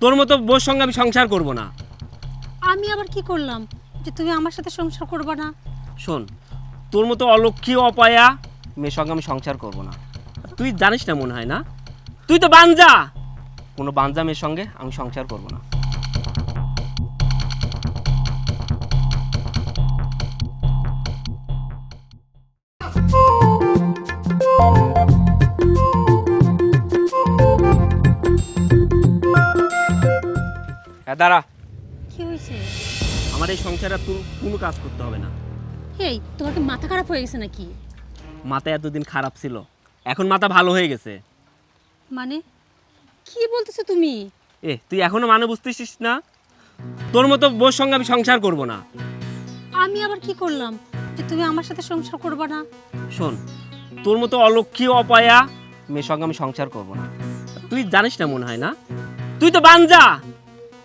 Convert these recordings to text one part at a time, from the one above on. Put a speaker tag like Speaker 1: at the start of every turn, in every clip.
Speaker 1: তোর মতো বোর সঙ্গে আমি সংসার করব না।
Speaker 2: আমি আবার কি করলাম? যে তুমি আমার সাথে সংসার করবে না?
Speaker 1: শোন তোর মতো অলক্ষী অপায়া মেয়ের সঙ্গে আমি সংসার করব না। তুই জানিস না মনে হয় না? তুই তো বাঞ্জা! কোনো বাঞ্জা মেয়ের সঙ্গে আমি সংসার করব না। দাঁড়া।
Speaker 2: কি হয়েছে?
Speaker 1: আমার এই সংসারে আর তোর কোনো কাজ করতে হবে না।
Speaker 2: এই তোমার কি মাথা খারাপ হয়ে গেছে নাকি?
Speaker 1: মাথা এতদিন খারাপ ছিল। এখন মাথা ভালো হয়ে গেছে।
Speaker 2: মানে? কি বলতেছো তুমি?
Speaker 1: এ তুই এখনও মানে বুঝতেছিস না? তোর মতো বউর সঙ্গে আমি সংসার করব না।
Speaker 2: আমি আবার কি করলাম? যে তুমি আমার সাথে সংসার করবে না?
Speaker 1: শোন তোর মতো অলক্ষী অপায়া মেয়ের সঙ্গে আমি সংসার করব না। তুই জানিস না মনে হয় না? তুই তো বাঞ্জা!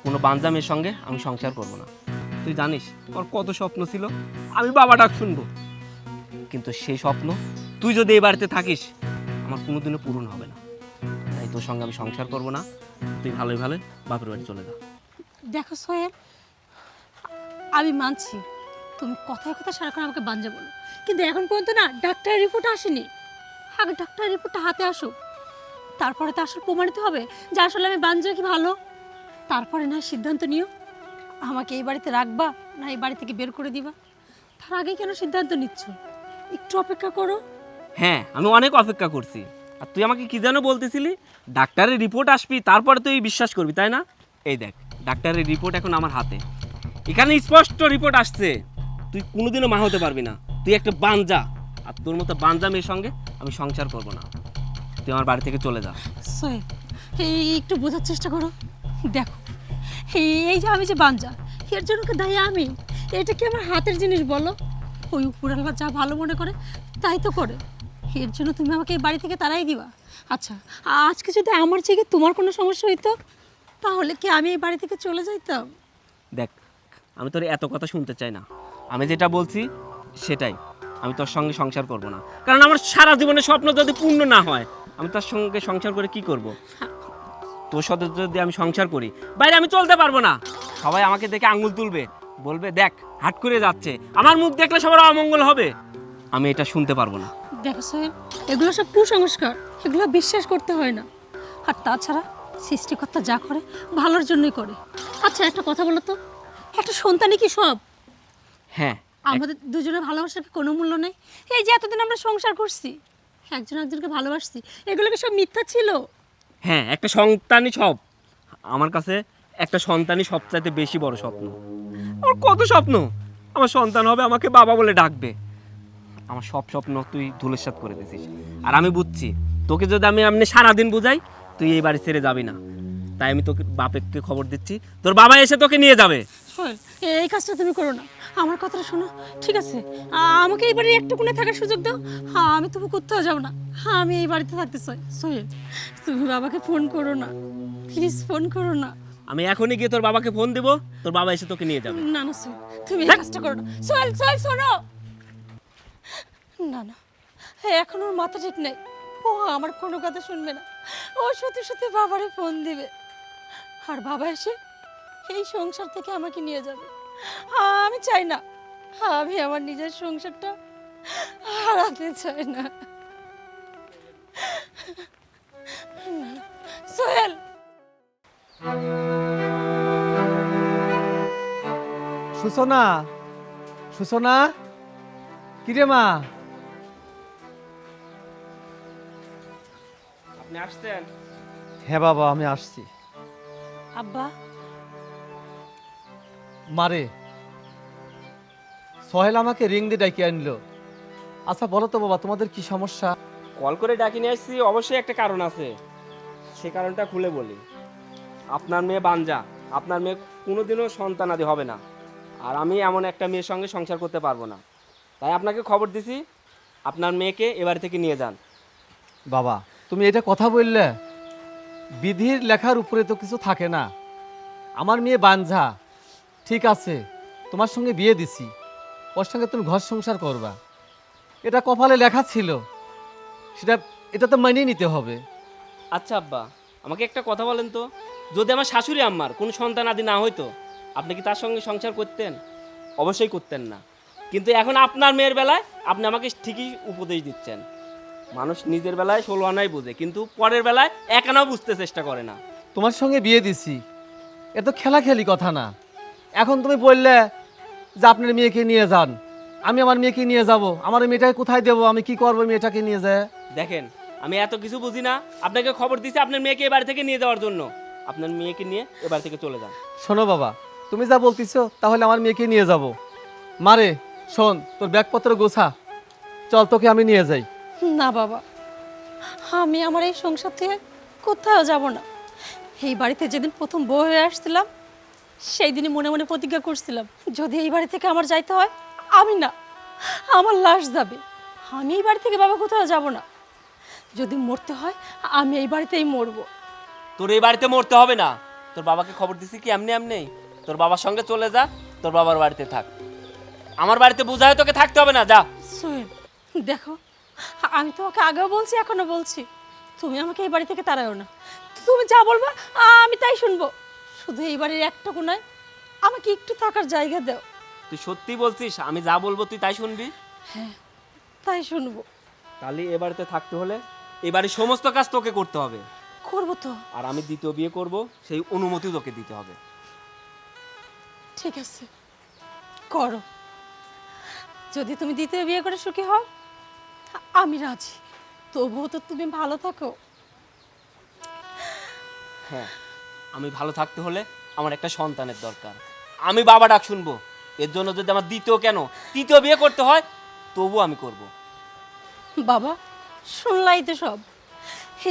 Speaker 1: কোনো বাঞ্জা মেয়ের সঙ্গে আমি সংসার করব না। তুই জানিস, তোর কত স্বপ্ন ছিল? আমি বাবা ডাক শুনব। কিন্তু সেই স্বপ্ন তুই যদি এই বাড়িতে থাকিস, আমার কোনোদিনও পূরণ হবে না। তাই তোর সঙ্গে আমি সংসার করব না। তুই ভালোই ভালো, বাপের বাড়ি চলে যা।
Speaker 2: দেখো সোহেল, আমি মানছি, তুমি কথায় কথা সারাক্ষণ আমাকে বাঞ্জা বলো। কিন্তু এখন পর্যন্ত না ডাক্তারের রিপোর্ট আসেনি। আগে ডাক্তারের রিপোর্টটা হাতে আসুক। তারপরে তো আসলে প্রমাণিত হবে যে আসলে আমি বাঞ্জা কি ভালো? তারপরে না সিদ্ধান্ত নিও। আমাকে এই বাড়িতে রাখবা না এই বাড়ি থেকে বের করে দিবা। তার আগে কেন সিদ্ধান্ত নিচ্ছ? একটু অপেক্ষা করো।
Speaker 1: হ্যাঁ আমি অনেক অপেক্ষা করছি। আর তুই আমাকে কি যেন বলতেছিলি? ডাক্তারের রিপোর্ট আসবি তারপরে তুই বিশ্বাস করবি তাই না? এই দেখ ডাক্তারের রিপোর্ট এখন আমার হাতে। এখানে স্পষ্ট রিপোর্ট আসছে। তুই কোনোদিনও মা হতে পারবি না। তুই একটা বাঞ্জা। আর তোর মতো বাঞ্জা মেয়ের সঙ্গে আমি সংসার করব না। তুই আমার বাড়ি থেকে চলে যা।
Speaker 2: এই একটু বোঝার চেষ্টা করো। দেখো এই যে আমি যে বাঞ্জা এর জন্য দায়ী আমি? এটা কি আমার হাতের জিনিস বলো? ওই উপরাল্লা যা ভালো মনে করে, তাই তো করে। এর জন্য তুমি আমাকে এই বাড়ি থেকে তাড়াই দিবা। আচ্ছা আজকে যদি আমার থেকে তোমার কোনো সমস্যা হইতো, তাহলে কি আমি এই বাড়ি থেকে চলে যাইতাম?
Speaker 1: দেখ, আমি তোর এত কথা শুনতে চাই না। আমি যেটা বলছি, সেটাই। আমি তোর সঙ্গে সংসার করব না। কারণ আমার সারা জীবনের স্বপ্ন যদি পূর্ণ না হয়, আমি তার সঙ্গে সংসার করে কি করব? তোর সাথে যদি আমি সংসার করি বাইরে আমি চলতে পারব না। সবাই আমাকে দেখে আঙুল তুলবে বলবে দেখ হাট করে যাচ্ছে। আমার মুখ দেখলে সবার অমঙ্গল হবে। আমি এটা শুনতে পারব না।
Speaker 2: দেখো সোহেল এগুলো সব কুসংস্কার এগুলো বিশ্বাস করতে হয় না। আর তাছাড়া সৃষ্টিকর্তা যা করে ভালোর জন্যই করে। আচ্ছা একটা কথা বলো তো একটা সন্তানই কি সব?
Speaker 1: হ্যাঁ
Speaker 2: আমাদের দুজনের ভালোবাসার কি কোনো মূল্য নেই? এই যে এতদিন আমরা সংসার করছি একজন একজনকে ভালোবাসছি এগুলো কি সব মিথ্যা ছিল?
Speaker 1: হ্যাঁ একটা সন্তানই সব। আমার কাছে একটা সন্তানই সবচাইতে বেশি বড় স্বপ্ন। আমার কত স্বপ্ন? আমার সন্তান হবে, আমাকে বাবা বলে ডাকবে। আমার সব স্বপ্ন তুই ধুলেসাত করে দিছিস আর আমি বুঝছি, তোকে যদি আমি এমনি সারাদিন বুঝাই, তুই এই বাড়ি ছেড়ে যাবি না। তাই আমি তোকে বাপেকে খবর দিচ্ছি, তোর বাবা এসে তোকে নিয়ে যাবে।
Speaker 2: সোহেল এই কাজটা তুমি করো না। আমার কথাটা শোনো ঠিক আছে? আমাকে এই বাড়ির একটু কোণে থাকার সুযোগ দাও। হ্যাঁ আমি তবু কোথাও যাব না। হ্যাঁ আমি এই বাড়িতে থাকতে চাই। সোহেল তুমি বাবাকে ফোন করো না। প্লিজ ফোন করো না।
Speaker 1: আমি এখনই গিয়ে তোর বাবাকে ফোন দেবো। তোর বাবা এসে তোকে নিয়ে যাবে।
Speaker 2: না না সোহেল তুমি এই কাজটা করো না। সোহেল সোহেল শোনো! না না এখন ওর মাথা ঠিক নেই। ও আমার কোনো কথা শুনবে না। ও সত্যি সত্যি বাবারে ফোন দিবে। আর বাবা এসে এই সংসার থেকে আমাকে নিয়ে যাবে। আমি চাই না। আমি আমার নিজের সংসারটা হারাতে চাই না। সোহেল!
Speaker 3: সূচনা সূচনা কিরে মা?
Speaker 1: আপনি আসছেন?
Speaker 3: হ্যাঁ বাবা আমি আসছি।
Speaker 2: আব্বা!
Speaker 3: মারে। সোহেল আমাকে রিং দিয়ে ডাকিয়ে আনলো। আচ্ছা বলো তো বাবা তোমাদের কি সমস্যা?
Speaker 1: কল করে ডাকি নিয়ে আসছি অবশ্যই একটা কারণ আছে। সে কারণটা খুলে বলি। আপনার মেয়ে বাঞ্জা আপনার মেয়ে কোনোদিনও সন্তানাদি হবে না। আর আমি এমন একটা মেয়ের সঙ্গে সংসার করতে পারব না। তাই আপনাকে খবর দিছি আপনার মেয়েকে এবার থেকে নিয়ে যান।
Speaker 3: বাবা তুমি এটা কথা বললে। বিধির লেখার উপরে তো কিছু থাকে না। আমার মেয়ে বাঞ্ঝা ঠিক আছে তোমার সঙ্গে বিয়ে দিছি। ওর সঙ্গে তুমি ঘর সংসার করবা। এটা কপালে লেখা ছিল। সেটা এটা তো মানিয়ে নিতে হবে।
Speaker 1: আচ্ছা আব্বা আমাকে একটা কথা বলেন তো। যদি আমার শাশুড়ি আম্মার কোনো সন্তান আদি না হইতো আপনি কি তার সঙ্গে সংসার করতেন? অবশ্যই করতেন না। কিন্তু এখন আপনার মেয়ের বেলায় আপনি আমাকে ঠিকই উপদেশ দিচ্ছেন। মানুষ নিজের বেলায় ষোলো আনাই বোঝে কিন্তু পরের বেলায় এক আনাও বুঝতে চেষ্টা করে না।
Speaker 3: তোমার সঙ্গে বিয়ে দিছি। এ তো খেলাখেলি কথা না। এখন তুমি বললে যে আপনার মেয়েকে নিয়ে যান। আমি আমার মেয়েকে নিয়ে যাব। আমার মেয়েটাকে কোথায় দেবো? আমি কি করব মেয়েটাকে নিয়ে যায়
Speaker 1: দেখেন আমি এত কিছু বুঝি না। আপনাকে খবর দিচ্ছি আপনার মেয়েকে এ বাড়ি থেকে নিয়ে যাওয়ার জন্য। আপনার মেয়েকে নিয়ে এ বাড়ি থেকে চলে যান।
Speaker 3: শোনো বাবা তুমি যা বলতেছো তাহলে আমার মেয়েকে নিয়ে যাব। মারে শোন তোর ব্যাগপত্র গোছা। চল তোকে আমি নিয়ে যাই।
Speaker 2: না বাবা আমি আমার এই সংসার থেকে কোথাও যাব না। এই বাড়িতে যেদিন প্রথম বউ হয়ে আসছিলাম সেই দিনই মনে মনে প্রতিজ্ঞা করছিলাম যদি এই বাড়ি থেকে আমার যাইতে হয় আমি না আমার লাশ যাবে। আমি এই বাড়ি থেকে বাবা কোথাও যাব না। যদি মরতে হয় আমি এই বাড়িতেই মরবো।
Speaker 1: তোর এই বাড়িতে মরতে হবে না। তোর বাবাকে খবর দিছি কি এমনি এমনি? তোর বাবার সঙ্গে চলে যা তোর বাবার বাড়িতে থাক। আমার বাড়িতে বোঝায় তোকে থাকতে হবে না যা।
Speaker 2: সোহেল দেখো আমি তোমাকে আগেও বলছি এখনও বলছি। তুমি আমাকে এই বাড়ি থেকে তাড়াও না। তুমি যা বলবা আমি তাই শুনব। শুধু এই বাড়ির একটা কোনায় আমাকে একটু থাকার জায়গা দাও।
Speaker 1: তুই সত্যি বলছিস? আমি যা বলব তুই তাই শুনবি?
Speaker 2: হ্যাঁ তাই শুনব।
Speaker 1: তাহলে এ বাড়িতে থাকতে হলে এই বাড়ির সমস্ত কাজ তোকে করতে হবে।
Speaker 2: করব তো।
Speaker 1: আর আমি দ্বিতীয় বিয়ে করব সেই অনুমতিও তোকে দিতে হবে।
Speaker 2: ঠিক আছে করো। যদি তুমি দ্বিতীয় বিয়ে করে সুখী হও আমি রাজি। তবুও তো তুমি ভালো থাকো।
Speaker 1: হ্যাঁ। আমি ভালো থাকতে হলে আমার একটা সন্তানের দরকার। আমি বাবা ডাক শুনব। এর জন্য যদি আমার দ্বিতীয় কেন? তৃতীয় বিয়ে করতে হয় তবু আমি করব।
Speaker 2: বাবা শুনলাই তো সব।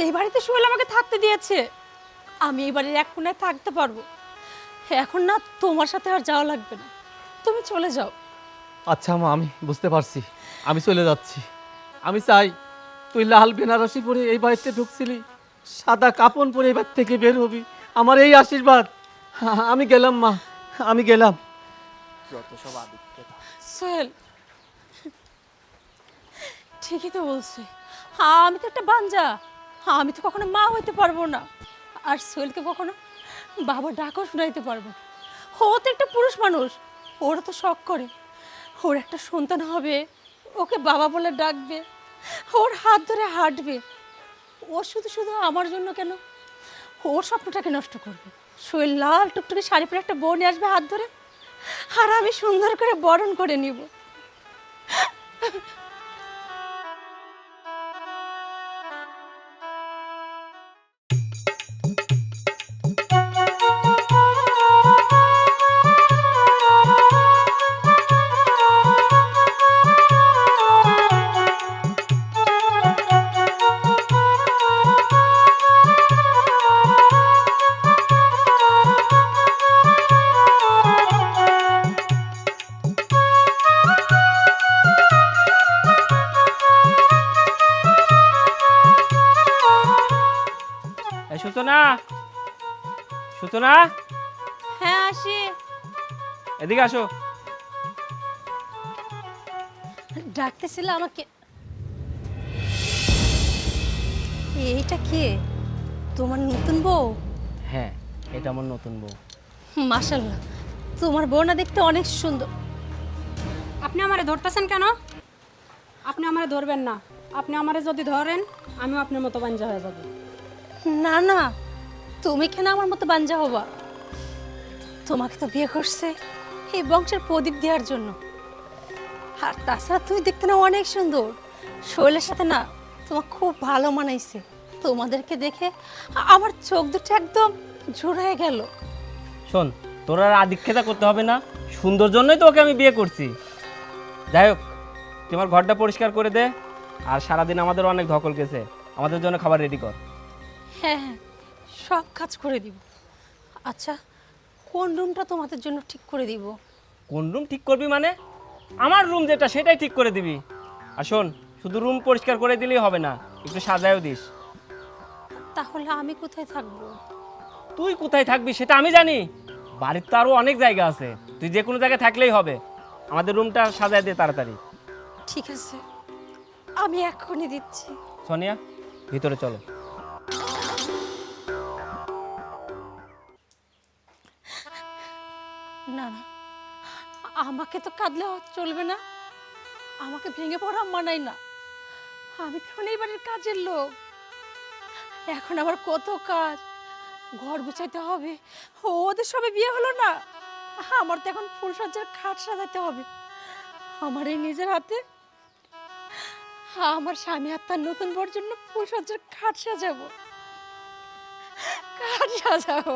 Speaker 2: এই বাড়িতে সোহেল আমাকে থাকতে দিয়েছে। আমি এই বাড়ির এক কোনায় থাকতে পারব। এখন না তোমার সাথে আর যাওয়া লাগবে না। তুমি চলে যাও।
Speaker 3: আচ্ছা মা আমি বুঝতে পারছি। আমি চলে যাচ্ছি। আমি চাই তুই লাল বেনারসি পরে এই বাড়িতে ঢুকছিলি সাদা কাপড় পরে এই বাড়ি থেকে বের হবি। আমার এই আশীর্বাদ। আমি গেলাম মা। আমি গেলাম।
Speaker 1: যত সব
Speaker 2: সোহেল ঠিকই তো বলছে। আমি তো একটা বাঞ্জা। আমি তো কখনো মা হইতে পারব না। আর সোহেলকে কখনো বাবা ডাকও শুনাইতে পারব ও তো একটা পুরুষ মানুষ। ওরা তো শখ করে। ওর একটা সন্তান হবে। ওকে বাবা বলে ডাকবে। ওর হাত ধরে হাঁটবে। ও শুধু শুধু আমার জন্য কেন? ওর স্বপ্নটাকে নষ্ট করবে। শরীর লাল, টুকটুকে শাড়ি পরে একটা বউ নিয়ে আসবে হাত ধরে, আর আমি সুন্দর করে বরণ করে নিব।
Speaker 1: সূচনা
Speaker 2: হ্যাঁ আসি।
Speaker 1: এদিকে আসো।
Speaker 2: ডাকতেছিল আমাকে। এইটা কে? তোমার নতুন বউ?
Speaker 1: হ্যাঁ এটা আমার নতুন বউ।
Speaker 2: মাশাল্লাহ তোমার বউ না দেখতে অনেক সুন্দর।
Speaker 4: আপনি আমারে ধরতেছেন কেন? আপনি আমারে ধরবেন না। আপনি আমারে যদি ধরেন আমিও আপনার মতো বাঞ্জা হয়ে যাব।
Speaker 2: না না তুমি কেন আমার মতো বাঞ্জা হবা? তোমাকে তো বিয়ে করছে এই বংশের প্রদীপ দেওয়ার জন্য। আর তাছাড়া তুমি দেখতে না অনেক সুন্দর। শৈলের সাথে না তোমার খুব ভালো মানাইছে। তোমাদেরকে দেখে আমার চোখ দুটো একদম জোড়ায় গেল।
Speaker 1: শোন তোর আর আদিক্ষেতা করতে হবে না। সুন্দর জন্যই তো ওকে আমি বিয়ে করছি। যাই হোক তোমার ঘরটা পরিষ্কার করে দে। আর সারাদিন আমাদের অনেক ধকল গেছে। আমাদের জন্য খাবার রেডি কর।
Speaker 2: হ্যাঁ হ্যাঁ। সব কাজ করে দিব। আচ্ছা কোন রুমটা তোমাদের জন্য ঠিক করে দিব?
Speaker 1: কোন রুম ঠিক করবি মানে? আমার রুম যেটা সেটাই ঠিক করে দিবি। আর শোন শুধু রুম পরিষ্কার করে দিলেই হবে না একটু সাজায়ও দিস।
Speaker 2: তাহলে আমি কোথায় থাকব?
Speaker 1: তুই কোথায় থাকবি সেটা আমি জানি। বাড়ির তো আরও অনেক জায়গা আছে তুই যে কোনো জায়গায় থাকলেই হবে। আমাদের রুমটা সাজায় দে তাড়াতাড়ি।
Speaker 2: ঠিক আছে আমি এখনই দিচ্ছি।
Speaker 1: সোনিয়া ভিতরে চলো।
Speaker 2: না না। আমাকে তো কাঁদলে চলবে না। আমাকে ভেঙে পড়া মানাই না। আমি তো এই বাড়ির কাজের লোক। এখন আমার কত কাজ। ঘর গুছাইতে হবে। ওদের সবে বিয়ে হলো না। আমার তো এখন ফুলসজ্জার খাট সাজাতে হবে। আমার এই নিজের হাতে আমার স্বামী আর তার নতুন বর জন্য ফুলসজ্জার খাট সাজাবো। খাট সাজাবো।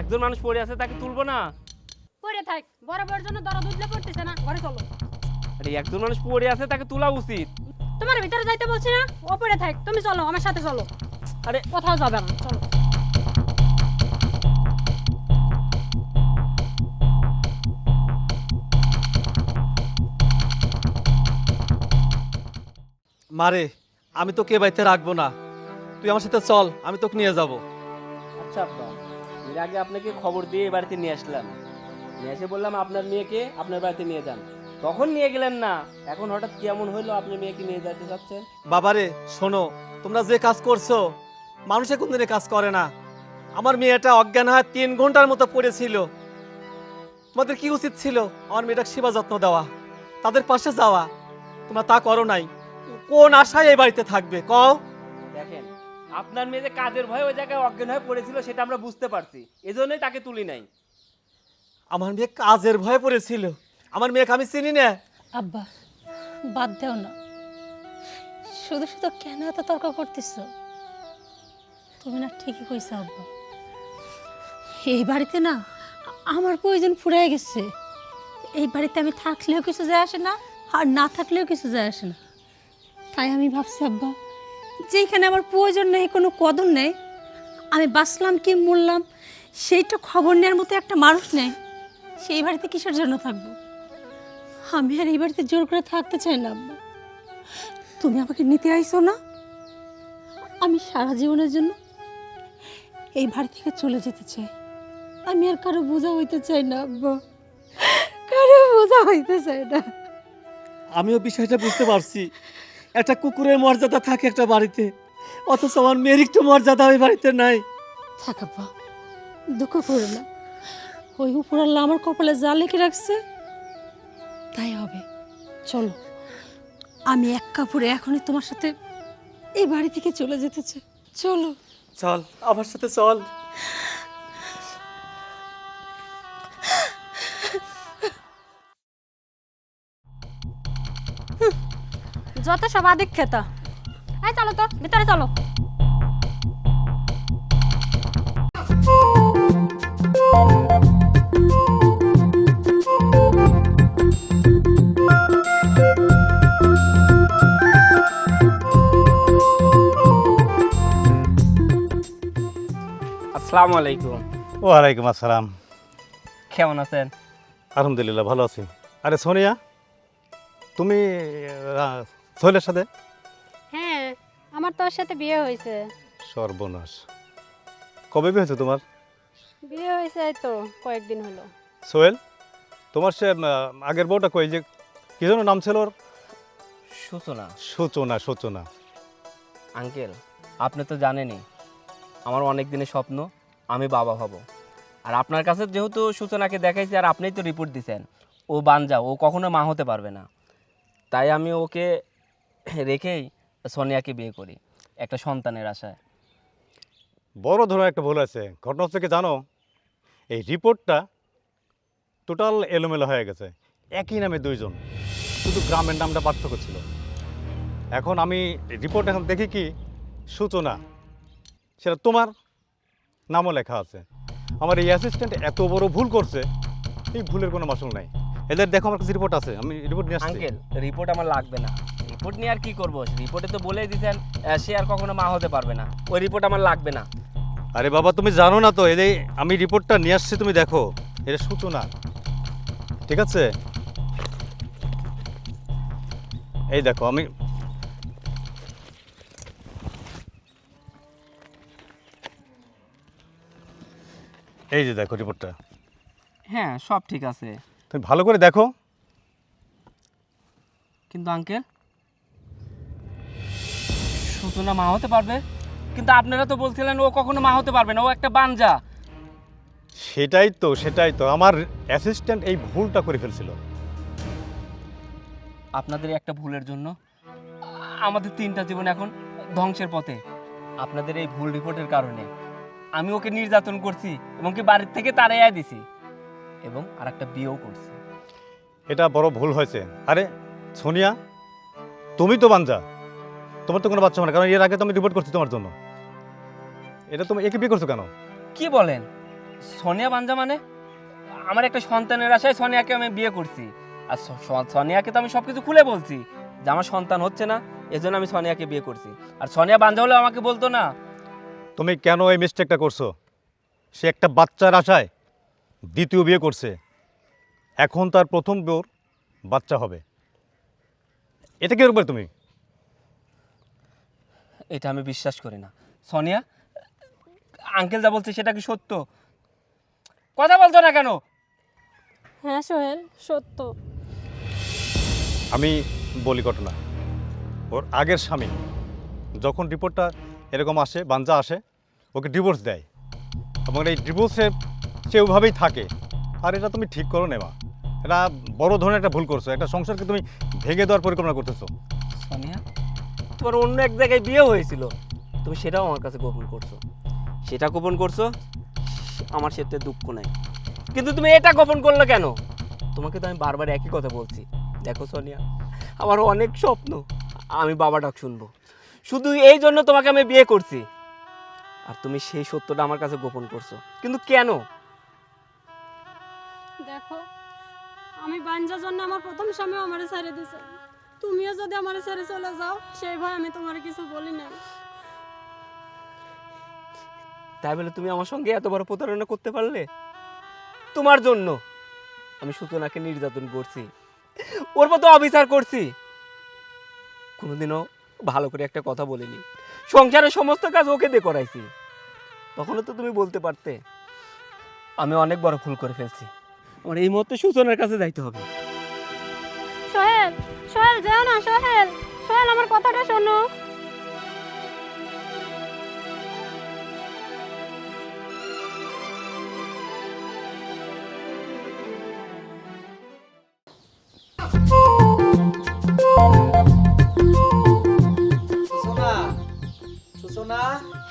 Speaker 1: একজন মানুষ পড়ে আছে তাকে তুলবো না।
Speaker 4: পড়ে থাক বরাবর জন্য দরদ উঠলে পড়তেছে না ঘরে চলো।
Speaker 1: আরে একজন মানুষ পড়ে আছে তাকে তোলা উচিত।
Speaker 4: তোমার ভিতরে যাইতে বলছি না ও পড়ে থাক তুমি চলো আমার সাথে চলো।
Speaker 1: আরে
Speaker 4: কোথাও যাবে না চলো।
Speaker 3: মারে আমি তোকে এ বাড়িতে রাখব না। তুই আমার সাথে চল আমি তোকে নিয়ে যাব।
Speaker 1: আচ্ছা এর আগে আপনাকে খবর দিয়ে বাড়িতে নিয়ে আসলাম। নিয়ে এসে বললাম, আপনার মেয়েকে আপনার বাড়িতে নিয়ে যান। তখন নিয়ে গেলেন না। এখন হঠাৎ কেমন হইল আপনি মেয়েকে নিয়ে যেতে চাচ্ছেন?
Speaker 3: বাবারে, শোনো, তোমরা যে কাজ করছ, মানুষে কোনদিনে কাজ করে না। আমার মেয়েটা অজ্ঞান হয় তিন ঘণ্টার মতো পড়েছিল। তোমাদের কি উচিত ছিল? আমার মেয়েটাকে সেবা যত্ন দেওয়া, তাদের পাশে যাওয়া। তোমরা তা করো নাই। কোন আশায় এই বাড়িতে থাকবে? কও।
Speaker 1: আপনার মেয়ে যে কাজের ভয়ে ওই জায়গায় অজ্ঞান হয়ে পড়েছিল সেটা আমরা বুঝতে পারছি। এজন্যই তাকে তুলি নাই।
Speaker 3: আমার মেয়ে কাজের ভয়ে পড়েছিল। আমার মেয়েকে আমি চিনি না।
Speaker 2: আব্বা বাদ দেও না। শুধু শুধু কেন এত তর্ক করতেছ? তুমি না ঠিকই কইছো আব্বা। এই বাড়িতে না আমার প্রয়োজন ফুরাই গেছে। এই বাড়িতে আমি থাকলেও কিছু যায় আসে না আর না থাকলেও কিছু যায় আসে না। তাই আমি ভাবছি আব্বা যেখানে আমার প্রয়োজন নেই, কোনো কদর নেই। আমি বাঁচলাম কি মরলাম সেইটা খবর নেওয়ার মতো একটা মানুষ নেই। সেই বাড়িতে কিসের জন্য থাকব? আমি আর এই বাড়িতে জোর করে থাকতে চাই না তুমি আমাকে নিতে আইছো না। আমি সারা জীবনের জন্য এই বাড়ি থেকে চলে যেতে চাই। আমি আর কারও বোঝা হইতে চাই না কারও বোঝা হইতে চাই না।
Speaker 3: আমিও বিষয়টা বুঝতে পারছি। একটা কুকুরের মর্যাদা থাকে একটা বাড়িতে। অথচ আমার মেয়ের একটু মর্যাদা ওই বাড়িতে নাই।
Speaker 2: থাক আব্বা দুঃখ করো না। ওই উপর আল্লাহ আমার কপালে যা লিখে রাখছে তাই হবে। চলো আমি এক কাপড়ে এখনই তোমার সাথে এই বাড়ি থেকে চলে যেতে চাই। চলো।
Speaker 3: চল আমার সাথে চল।
Speaker 4: যত সব আদিক খেতা। এই চলো তো ভিতরে চলো।
Speaker 1: আসসালামু আলাইকুম।
Speaker 5: ওয়ালাইকুম আসসালাম।
Speaker 1: কেমন আছেন?
Speaker 5: আলহামদুলিল্লাহ ভালো আছি। আরে সোনিয়া তুমি আহ, সোহেলের সাথে?
Speaker 4: হ্যাঁ আমার তোর সাথে বিয়ে হয়েছে।
Speaker 5: সর্বনাশ। কবে বিয়ে হয়েছে তোমার?
Speaker 4: বিয়ে হয়েছে এই তো কয়েকদিন হলো।
Speaker 5: সোহেল তোমার সে আহ, আগের বউটা কই যে কি যেন নাম ছিল ওর?
Speaker 1: সূচনা।
Speaker 5: সূচনা সূচনা।
Speaker 1: আঙ্কেল আপনি তো জানেনই আমার অনেক দিনের স্বপ্ন আমি বাবা হব। আর আপনার কাছে যেহেতু সূচনাকে দেখাইছি আর আপনিই তো রিপোর্ট দিছেন ও বানজা ও কখনো মা হতে পারবে না। তাই আমি ওকে রেখেই সোনিয়াকে বিয়ে করি একটা সন্তানের আশায়।
Speaker 5: বড় ধরনের একটা ভুল আছে। ঘটনা হচ্ছে কি জানো? এই রিপোর্টটা টোটাল এলোমেলো হয়ে গেছে। একই নামে দুইজন। শুধু গ্রামের নামটা পার্থক্য ছিল। এখন আমি রিপোর্ট এখন দেখি কি? সূচনা। সেটা তোমার নামও লেখা আছে। আমার এই অ্যাসিস্ট্যান্ট এত বড় ভুল করছে এই ভুলের কোনো মাসুল নাই। এদের দেখো আমার কাছে রিপোর্ট আছে আমি রিপোর্ট নিয়ে
Speaker 1: আঙ্কেল রিপোর্ট আমার লাগবে না। রিপোর্ট নিয়ে আর কি করব? রিপোর্টে তো বলেই আহ, সে আর কখনো মা হতে পারবে না। ওই রিপোর্ট আমার লাগবে না।
Speaker 5: আরে বাবা তুমি জানো না তো এই আমি রিপোর্টটা নিয়ে আসছি তুমি দেখো। এটা সূচনা ঠিক আছে? এই দেখো আমি এই যে দেখো রিপোর্টটা
Speaker 1: হ্যাঁ সব ঠিক আছে।
Speaker 5: তুমি ভালো করে দেখো।
Speaker 1: কিন্তু আঙ্কেল সূচনা মা হতে পারবে। কিন্তু আপনারা তো বলছিলেন ও কখনো মা হতে পারবে না ও একটা বানজা
Speaker 5: সেটাই তো সেটাই তো। আমার অ্যাসিস্ট্যান্ট এই ভুলটা করে ফেলছিল।
Speaker 1: আপনাদের একটা ভুলের জন্য আমাদের তিনটা জীবন এখন ধ্বংসের পথে। আপনাদের এই ভুল রিপোর্টের কারণে আমি ওকে নির্যাতন করছি এবং কি বাড়ির থেকে তাড়াইয়া দিছি এবং আর একটা বিয়েও করছি।
Speaker 5: এটা বড় ভুল হয়েছে। আরে সোনিয়া তুমি তো বাঞ্জা। তোমার তো কোনো বাচ্চা হয় না কারণ এর আগে তো আমি রিপোর্ট করছি তোমার জন্য। এটা তুমি একে বিয়ে করছ কেন?
Speaker 1: কি বলেন? সোনিয়া বাঞ্জা মানে? আমার একটা সন্তানের আশায় সোনিয়াকে আমি বিয়ে করছি। আর সোনিয়াকে তো আমি সব কিছু খুলে বলছি যে আমার সন্তান হচ্ছে না এজন্য আমি সোনিয়াকে বিয়ে করছি। আর সোনিয়া বাঞ্জা হলে আমাকে বলতো না।
Speaker 5: তুমি কেন এই মিস্টেকটা করছ? সে একটা বাচ্চার আশায় দ্বিতীয় বিয়ে করছে। এখন তার প্রথম বউর বাচ্চা হবে। এটা কি উপরে তুমি?
Speaker 1: এটা আমি বিশ্বাস করি না। সোনিয়া আঙ্কেল যা বলছে সেটা কি সত্য? কথা বলছো না কেন?
Speaker 4: হ্যাঁ সোহেল সত্য।
Speaker 5: আমি বলি ঘটনা। ওর আগের স্বামী যখন রিপোর্টটা এরকম আসে বাঞ্জা আসে ওকে ডিভোর্স দেয়। এবং এই ডিভোর্সে সে ওভাবেই থাকে। আর এটা তুমি ঠিক করো নেবা এটা বড় ধরনের একটা ভুল করছ। একটা সংসারকে তুমি ভেঙে দেওয়ার পরিকল্পনা করতেছো।
Speaker 1: সোনিয়া তোমার অন্য এক জায়গায় বিয়ে হয়েছিল। তুমি সেটাও আমার কাছে গোপন করছ। সেটা গোপন করছ? আমার সেটা দুঃখ নাই। কিন্তু তুমি এটা গোপন করলে কেন? তোমাকে তো আমি বারবার একই কথা বলছি। দেখো সোনিয়া আমার অনেক স্বপ্ন। আমি বাবা ডাক শুনব। শুধু এই জন্য তোমাকে আমি বিয়ে করছি। আর তুমি সেই সত্যটা আমার কাছে গোপন করছ। কিন্তু কেন?
Speaker 4: দেখো আমি বাঞ্জার জন্য আমার প্রথম স্বামী আমার ছেড়ে দিছে। তুমিও যদি আমার ছেড়ে চলে যাও সেই ভয় আমি তোমার কিছু বলি না
Speaker 1: তাই বলে তুমি আমার সঙ্গে এত বড় প্রতারণা করতে পারলে? তোমার জন্য আমি সূচনাকে নির্যাতন করছি। ওর মতো অবিচার করছি। কোনোদিনও ভালো করে একটা কথা বলিনি। সংসারের সমস্ত কাজ ওকে দিয়ে করাইছি। তখনও তো তুমি বলতে পারতে আমি অনেক বড় ভুল করে ফেলছি। আমার এই মুহূর্তে সূচনার কাছে যাইতে হবে।
Speaker 4: সোহেল সোহেল না সোহেল সোহেল আমার কথাটা শোনো।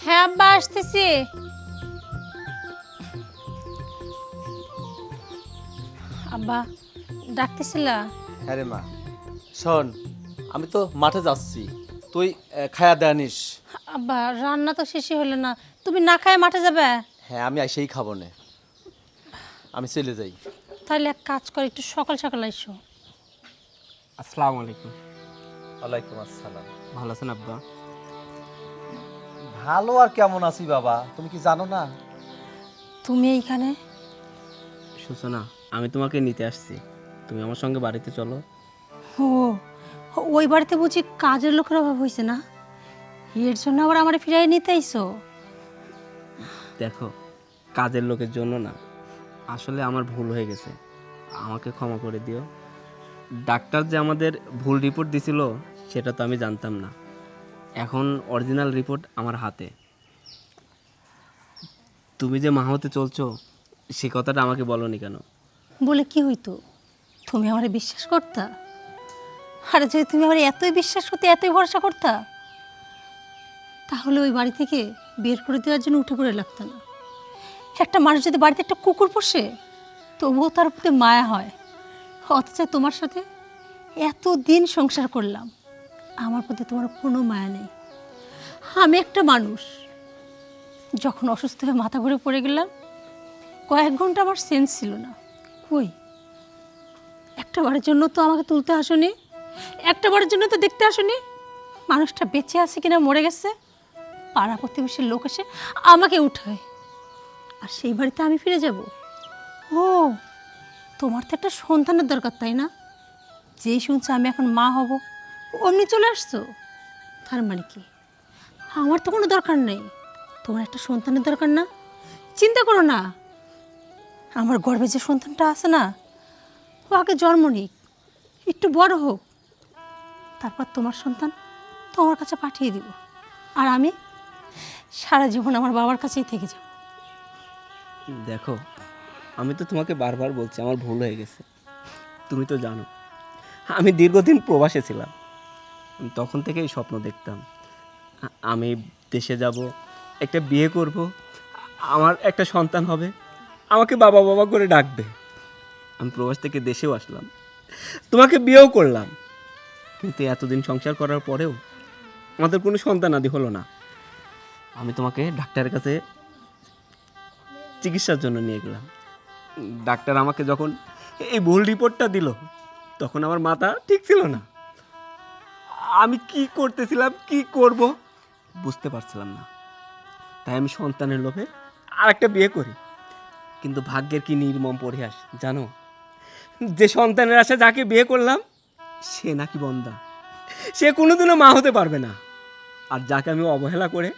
Speaker 2: হ্যাঁ আব্বা আসতেছি। আব্বা ডাকতেছিলা?
Speaker 3: হ্যাঁ রে মা শোন আমি তো মাঠে যাচ্ছি। তুই খায়া দেয়ানিস।
Speaker 2: আব্বা রান্না তো শেষই হলো না। তুমি না খায় মাঠে যাবে?
Speaker 3: হ্যাঁ আমি এসেই খাব না। আমি চলে যাই।
Speaker 2: তাহলে এক কাজ কর একটু সকাল সকাল আইসো।
Speaker 1: আসসালামু আলাইকুম।
Speaker 3: ওয়ালাইকুম আসসালাম।
Speaker 1: ভালো আছেন আব্বা?
Speaker 3: ভালো আর কেমন আছি বাবা? তুমি কি জানো না?
Speaker 2: তুমি এইখানে?
Speaker 1: সূচনা আমি তোমাকে নিতে আসছি। তুমি আমার সঙ্গে বাড়িতে চলো।
Speaker 2: ও ওই বাড়িতে বুঝি কাজের লোকের অভাব হয়েছে না? এর জন্য আবার আমার ফিরাই নিতে আইসো?
Speaker 1: দেখো কাজের লোকের জন্য না আসলে আমার ভুল হয়ে গেছে। আমাকে ক্ষমা করে দিও। ডাক্তার যে আমাদের ভুল রিপোর্ট দিছিল সেটা তো আমি জানতাম না। এখন অরিজিনাল রিপোর্ট আমার হাতে। তুমি যে মা হতে চলছো সে কথাটা আমাকে বলনি কেন?
Speaker 2: বলে কি হইতো? তুমি আমারে বিশ্বাস করতা? আরে যদি তুমি আমার এতই বিশ্বাস করতে, এতই ভরসা করতা, তাহলে ওই বাড়ি থেকে বের করে দেওয়ার জন্য উঠে পড়ে লাগতো না। একটা মানুষ যদি বাড়িতে একটা কুকুর পোষে, তবুও তার প্রতি মায়া হয়। অথচ তোমার সাথে এত দিন সংসার করলাম, আমার প্রতি তোমার কোনো মায়া নেই। আমি একটা মানুষ, যখন অসুস্থ হয়ে মাথা ঘুরে পড়ে গেলাম, কয়েক ঘণ্টা আমার সেন্স ছিল না। কই? একটা বারের জন্য তো আমাকে তুলতে আসনি? একটা বারের জন্য তো দেখতে আসনি। মানুষটা বেঁচে আছে কিনা মরে গেছে। পাড়া প্রতিবেশীর লোক এসে আমাকে উঠায়। আর সেই বাড়িতে আমি ফিরে যাব। ও, তোমার তো একটা সন্তানের দরকার, তাই না? যেই শুনছে আমি এখন মা হব। অমনি চলে আসছো? তার মানে কি? আমার তো কোনো দরকার নেই। তোমার একটা সন্তানের দরকার না? চিন্তা করো না। আমার গর্ভে যে সন্তানটা আছে না, ও আগে জন্ম নিক। একটু বড় হোক। তারপর তোমার সন্তান তোমার কাছে পাঠিয়ে দিব। আর আমি সারা জীবন আমার বাবার কাছেই থেকে যাব।
Speaker 1: দেখো, আমি তো তোমাকে বারবার বলছি, আমার ভুল হয়ে গেছে। তুমি তো জানো, আমি দীর্ঘদিন প্রবাসে ছিলাম। তখন থেকেই স্বপ্ন দেখতাম। আমি দেশে যাব, একটা বিয়ে করব, আমার একটা সন্তান হবে, আমাকে বাবা বাবা করে ডাকবে। আমি প্রবাস থেকে দেশেও আসলাম, তোমাকে বিয়েও করলাম। কিন্তু এতদিন সংসার করার পরেও আমাদের কোনো সন্তান আদি হলো না। আমি তোমাকে ডাক্তারের কাছে চিকিৎসার জন্য নিয়ে গেলাম। ডাক্তার আমাকে যখন এই ভুল রিপোর্টটা দিল, তখন আমার মাথা ঠিক ছিল না। আমি কি করতেছিলাম, কি করব বুঝতে পারছিলাম না। তাই আমি সন্তানের লোভে আর একটা বিয়ে করি। কিন্তু ভাগ্যের কি নির্মম পরিহাস জানো? যে সন্তানের আশা যাকে বিয়ে করলাম সে নাকি বন্দা। সে কোনোদিনও মা হতে পারবে না। আর যাকে আমি অবহেলা করে,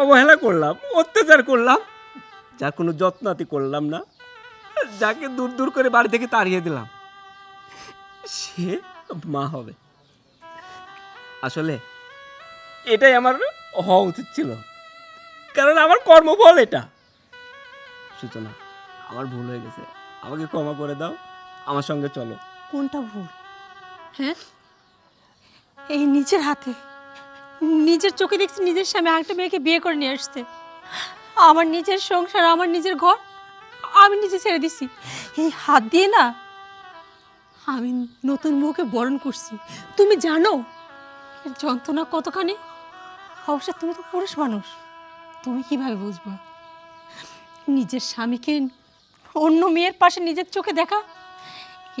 Speaker 1: অবহেলা করলাম, অত্যাচার করলাম, যার কোনো যত্নাতি করলাম না, যাকে দূর দূর করে বাড়ি থেকে তাড়িয়ে দিলাম, সে মা হবে। আসলে এটাই আমার হওয়া উচিত ছিল। কারণ আমার কর্মফল এটা। সূচনা আমার ভুল হয়ে গেছে। আমাকে ক্ষমা করে দাও। আমার সঙ্গে চলো।
Speaker 2: কোনটা ভুল? হ্যাঁ? এই নিজের হাতে। নিজের চোখে দেখছি নিজের স্বামী আরেকটা মেয়েকে বিয়ে করে নিয়ে আসতে আমার নিজের সংসার, আমার নিজের ঘর, আমি নিজে ছেড়ে দিছি। এই হাত দিয়ে না আমি নতুন মুখে বরণ করছি। তুমি জানো, এর যন্ত্রণা কতখানি? অবশ্য তুমি তো পুরুষ মানুষ। তুমি কীভাবে বুঝবা? নিজের স্বামীকে অন্য মেয়ের পাশে নিজের চোখে দেখা,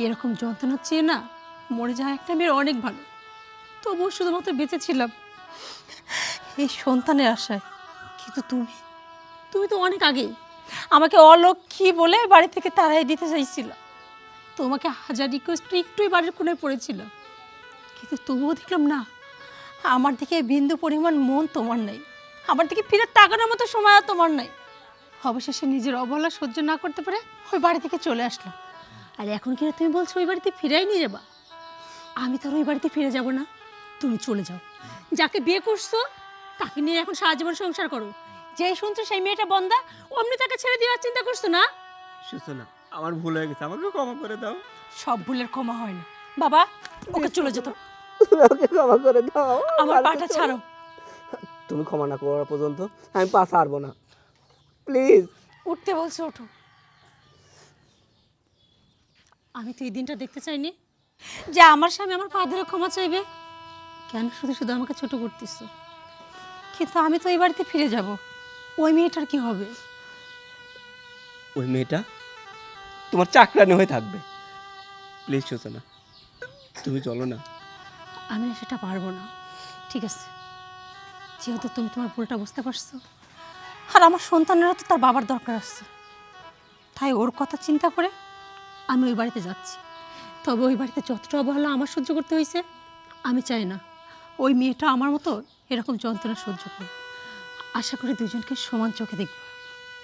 Speaker 2: এরকম যন্ত্রণা চেয়ে না মরে যাওয়া একটা মেয়ের অনেক ভালো। তবুও শুধুমাত্র বেঁচে ছিলাম এই সন্তানের আশায়। কিন্তু তুমি তুমি তো অনেক আগে আমাকে অলক্ষী বলে বাড়ি থেকে তাড়াই দিতে চাইছিল। তোমাকে হাজার রিকোয়েস্ট একটুই বাড়ির কোনায় পড়েছিল। কিন্তু তবুও দেখলাম না, আমার দিকে বিন্দু পরিমাণ মন তোমার নেই। আমার দিকে ফিরে তাকানোর মতো সময় আর তোমার নাই। অবশেষে নিজের অবহেলা সহ্য না করতে পারে ওই বাড়ি থেকে চলে আসলাম। আর এখন কিনা তুমি বলছো ওই বাড়িতে ফিরাই নিয়ে যাবা? আমি তো আর ওই বাড়িতে ফিরে যাব না। তুমি চলে যাও। যাকে বিয়ে করছ তাকে নিয়ে এখন সারা জীবন সংসার করো। যেই শুনছো সেই মেয়েটা বন্দা অমনি তাকে ছেড়ে দেওয়ার চিন্তা করছ না?
Speaker 1: সূচনা আমার ভুল হয়ে গেছে আমাকে ক্ষমা করে দাও।
Speaker 2: সব ভুলের ক্ষমা হয় না। বাবা ওকে চলে যেত।
Speaker 1: আমাকে ক্ষমা করে দাও।
Speaker 2: আমার পাটা ছাড়ো।
Speaker 1: তুমি ক্ষমা না করা পর্যন্ত আমি পা ছাড়বো না। প্লিজ।
Speaker 2: উঠতে বলছো ওঠো। আমি তো এই দিনটা দেখতে চাইনি। যে আমার স্বামী আমার পা ধরে ক্ষমা চাইবে। কেন? শুধু শুধু আমাকে ছোট করতেছো। কিন্তু আমি তো এই বাড়িতে ফিরে যাব। ওই মেয়েটার কি হবে?
Speaker 1: ওই মেয়েটা তোমার চাকরানি হয়ে থাকবে। প্লিজ সূচনা তুমি চলো না।
Speaker 2: আমি সেটা পারব না। ঠিক আছে। যেহেতু তুমি তোমার ভুলটা বুঝতে পারছ আর আমার সন্তানেরা তো তার বাবার দরকার আছে। তাই ওর কথা চিন্তা করে আমি ওই বাড়িতে যাচ্ছি। তবে ওই বাড়িতে যতটা অবহেলা আমার সহ্য করতে হয়েছে আমি চাই না। ওই মেয়েটা আমার মতো এরকম যন্ত্রণা সহ্য করবে আশা করি দুজনকে সমান চোখে দেখব।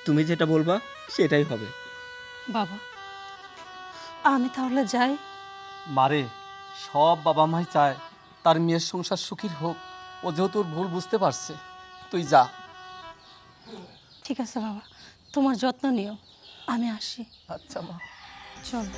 Speaker 1: তুমি যেটা বলবা সেটাই হবে।
Speaker 2: বাবা আমি তাহলে যাই।
Speaker 3: মারে সব বাবা মাই চায় তার মেয়ের সংসার সুখীর হোক। ও যেহেতু ওর ভুল বুঝতে পারছে তুই যা।
Speaker 2: ঠিক আছে বাবা তোমার যত্ন নিও। আমি আসি।
Speaker 3: আচ্ছা মা।
Speaker 2: চলো।